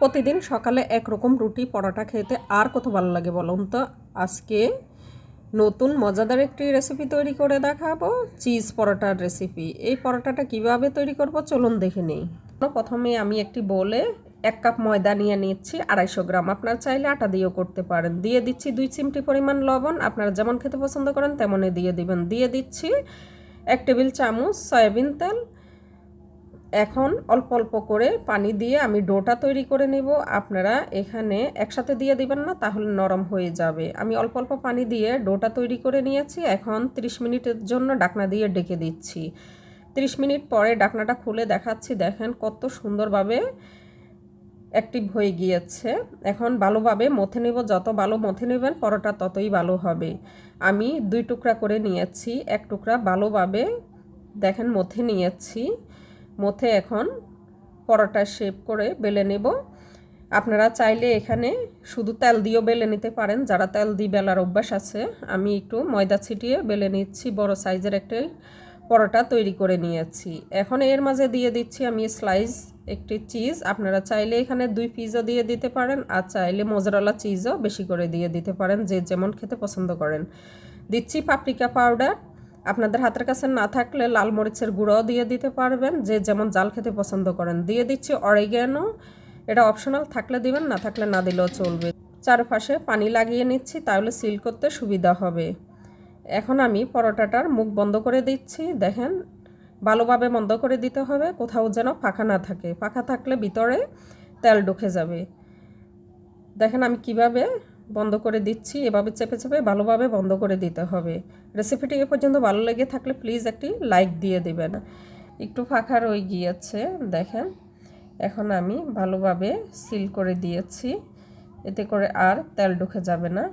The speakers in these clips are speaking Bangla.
প্রতিদিন সকালে একরকম রুটি, পরোটা খেতে আর কত ভালো লাগে বলুন তো? আজকে নতুন মজাদার একটি রেসিপি তৈরি করে দেখাবো চিজ পরোটার রেসিপি এই পরোটাটা কীভাবে তৈরি করব চলুন দেখে নিই। প্রথমে আমি একটি বলে এক কাপ ময়দা নিয়ে নিচ্ছি, আড়াইশো গ্রাম। আপনার চাইলে আটা দিয়েও করতে পারেন। দিয়ে দিচ্ছি দুই চিমটি পরিমাণ লবণ। আপনারা যেমন খেতে পছন্দ করেন, তেমনই দিয়ে দিবেন। দিয়ে দিচ্ছি এক টেবিল চামচ সয়াবিন তেল এখন অল্প অল্প করে পানি দিয়ে আমি ডোটা তৈরি করে নেব। আপনারা এখানে একসাথে দিয়ে দিবেন না, তাহলে নরম হয়ে যাবে। আমি অল্প অল্প পানি দিয়ে ডোটা তৈরি করে নিয়েছি। এখন 30 মিনিটের জন্য ডাকনা দিয়ে ডেকে দিচ্ছি। 30 মিনিট পরে ডাকনাটা খুলে দেখাচ্ছি। দেখেন কত সুন্দরভাবে অ্যাক্টিভ হয়ে গিয়েছে। এখন ভালোভাবে মথে নেব। যত ভালো মথে নেবেন, পরোটা ততই ভালো হবে। আমি দুই টুকরা করে নিয়েছি। এক টুকরা ভালোভাবে দেখেন মথে নিয়েছি। মথে এখন পরোটা শেপ করে বেলে নেব। আপনারা চাইলে এখানে শুধু তেল দিয়েও বেলে নিতে পারেন। যারা তেল দিয়ে বেলার অভ্যাস আছে, আমি একটু ময়দা ছিটিয়ে বেলে নিচ্ছি। বড় সাইজের একটি পরোটা তৈরি করে নিয়েছি। এখন এর মাঝে দিয়ে দিচ্ছি আমি স্লাইস একটি চিজ আপনারা চাইলে এখানে দুই পিসও দিয়ে দিতে পারেন আর চাইলে মোজরালা চিজও বেশি করে দিয়ে দিতে পারেন। যে যেমন খেতে পছন্দ করেন। দিচ্ছি পাপরিকা পাউডার আপনাদের হাতের কাছে না থাকলে লাল মরিচের গুঁড়োও দিয়ে দিতে পারবেন। যে যেমন জাল খেতে পছন্দ করেন। দিয়ে দিচ্ছি অরিগ্যানো এটা অপশনাল থাকলে দিবেন, না থাকলে না দিলেও চলবে। চারপাশে পানি লাগিয়ে নিচ্ছি, তাহলে সিল করতে সুবিধা হবে। এখন আমি পরোটাটার মুখ বন্ধ করে দিচ্ছি, দেখেন। ভালোভাবে বন্ধ করে দিতে হবে, কোথাও যেন ফাঁকা না থাকে। ফাঁকা থাকলে ভিতরে তেল ঢুকে যাবে। দেখেন আমি কীভাবে বন্ধ করে দিচ্ছি, এভাবে চেপে চেপে ভালোভাবে বন্ধ করে দিতে হবে। রেসিপিটি এ পর্যন্ত ভালো লেগে থাকলে প্লিজ একটি লাইক দিয়ে দেবেন। একটু ফাঁকা রয়ে গিয়েছে, দেখেন। এখন আমি ভালোভাবে সিল করে দিয়েছি, এতে করে আর তেল ঢুকে যাবে না।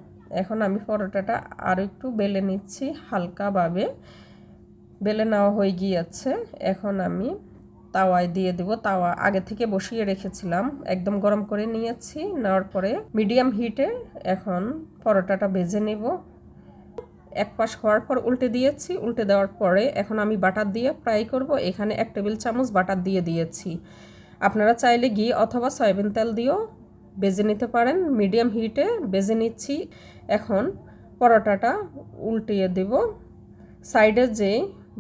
এখন আমি পরোটাটা আরও একটু বেলে নিচ্ছি, হালকাভাবে। বেলে নেওয়া হয়ে গিয়েছে, এখন আমি তাওয়ায় দিয়ে দেবো। তাওয়া আগে থেকে বসিয়ে রেখেছিলাম। একদম গরম করে নিয়েছি। নেওয়ার পরে মিডিয়াম হিটে এখন পরোটাটা ভেজে নেব। এক পাশ হওয়ার পর উল্টে দিয়েছি। উল্টে দেওয়ার পরে এখন আমি বাটার দিয়ে ফ্রাই করব। এখানে এক টেবিল চামচ বাটার দিয়ে দিয়েছি। আপনারা চাইলে ঘি অথবা সয়াবিন তেল দিয়েও বেজে নিতে পারেন। মিডিয়াম হিটে বেজে নিচ্ছি। এখন পরোটাটা উল্টিয়ে দেব। সাইডে যে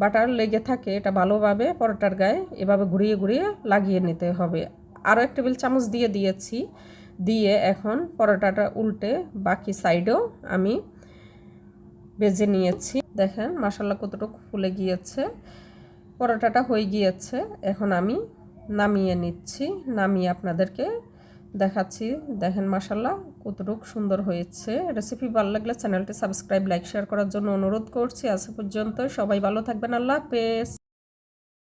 বাটার লেগে থাকে, এটা ভালোভাবে পরোটার গায়ে এভাবে ঘুরিয়ে ঘুরিয়ে লাগিয়ে নিতে হবে। আরও এক টেবিল চামচ দিয়ে দিয়েছি। দিয়ে এখন পরোটাটা উল্টে বাকি সাইডেও আমি বেজে নিয়েছি। দেখেন মশালা কতটুকু ফুলে গিয়েছে। পরোটাটা হয়ে গিয়েছে। এখন আমি নামিয়ে নিচ্ছি। নামিয়ে আপনাদেরকে দেখাচ্ছি। দেখেন মাসাল্লাহ কতটুক সুন্দর হয়েছে। রেসিপি ভালো লাগলে চ্যানেলটি সাবস্ক্রাইব লাইক শেয়ার করার জন্য অনুরোধ করছি। আজ পর্যন্ত সবাই ভালো থাকবেন। আল্লাহ হাফেজ।